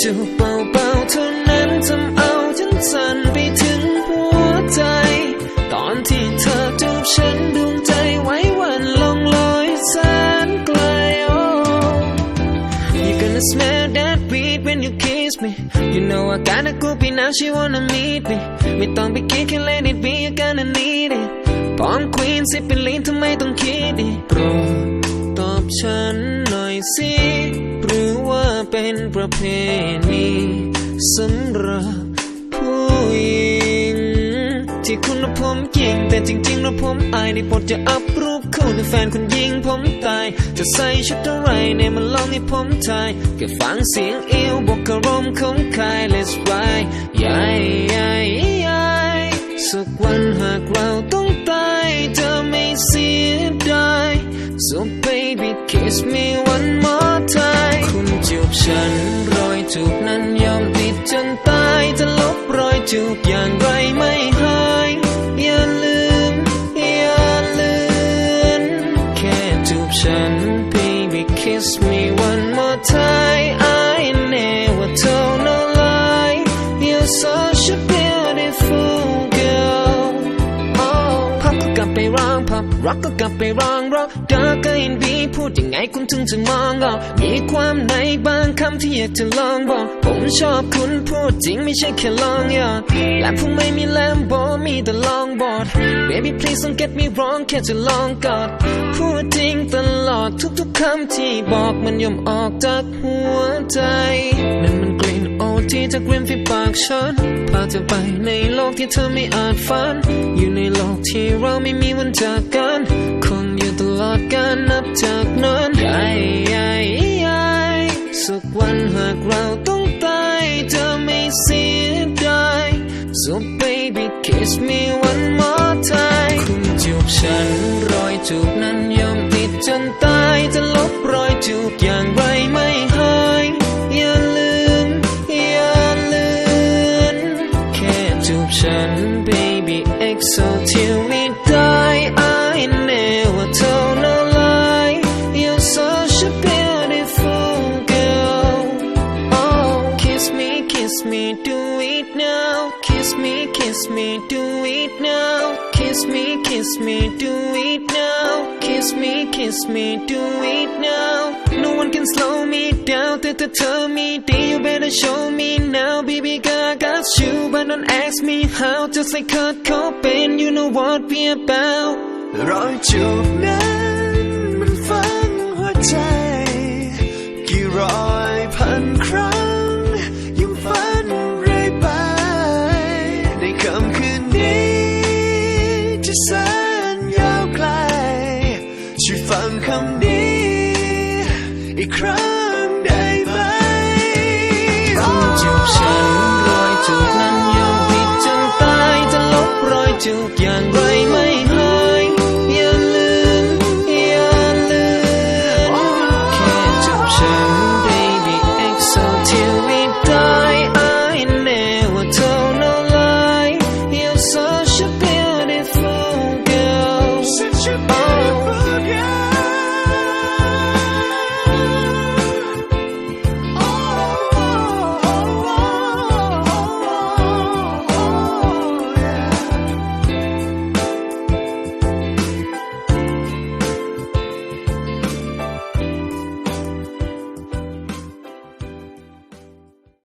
จูบเบาๆเท่านั้นทำเอาฉันสั่นไปถึงหัวใจ ตอนที่เธอจูบฉันดวงใจไว้วันลองลอยแสนไกล oh You gonna smell that beat when you kiss me You know I gotta go be now she wanna meet me ไม่ต้องไปคิดแค่ let it be you gonna need it พร้อม queen สิเป็นลีนทำไมต้องคิดอีกโปรดตอบฉันหน่อยสิ เป็นประเพณีสำหรับผู้หญิง ที่คุณและผมยิง แต่จริงๆแล้วผมอายในบทจะอัพรูปคู่ในแฟนคุณยิงผมตาย จะใส่ชุดอะไรเนี่ยมันลองให้ผมทายแค่ฟังเสียงเอวบวกกับลมของคาย let's ride ยายยายยายสักวันหากเราต้องตายจะไม่เสียดาย so baby kiss me บรอยจูบอย่างไรไม่หาย อย่าลืม อย่าลืม แค่จูบฉัน baby kiss me รักก็กลับไปร้องร็อกดาร์กอินบีพูดยังไงคุณถึงจะมองออกมีความในบางคำที่อยากจะลองบอก ผมชอบคุณพูดจริงไม่ใช่แค่ลองหยอดและผมไม่มีแลมโบมีแต่ลองบอด baby please don't get me wrong แค่จะลองกอดพูดจริงตลอดทุกๆคำที่บอกมันย่อมออกจากหัวใจนั่นมันกลิ่น โอที่จากริมฝีปากฉันพาเธอไปในโลกที่เธอไม่อาจฝัน อยู่ในโลกที่เราไม่มีวันจากกันคงอยู่ตลอดการนับจากนั้นยายยายยายสักวันหากเราต้องตายจะไม่เสียดาย so baby kiss me one more time คุณจูบฉันรอยจูบนั้นยอมติดจนตายจะลบ And baby, exo we die. I never told no lie. You're such a beautiful girl. Oh, kiss me, kiss me, do it now. Kiss me, kiss me, do it now. Kiss me, kiss me, do it now. Kiss me, kiss me, do it now. No one can slow me down แต่ถ้าเธอมีดี you better show me now baby girl I got you but don't ask me how just like Kurt Cobain you know what we about รอยจูบนั้นมันฝังหัวใจ กี่ร้อยพันครั้งยังฝันเรื่อยไป ในคำคืนนี้ที่แสนยาวไกลช่วยฟังคำนี้อีกครั้ง ได้จูบฉันรอยจูบนั้นยอมผิจนตายจะลบรอยจูบย่าไรไม่หายย่าลืมย่าลืมแค่จูบฉัน baby x o till we die I never tell no lie you're such a beautiful girl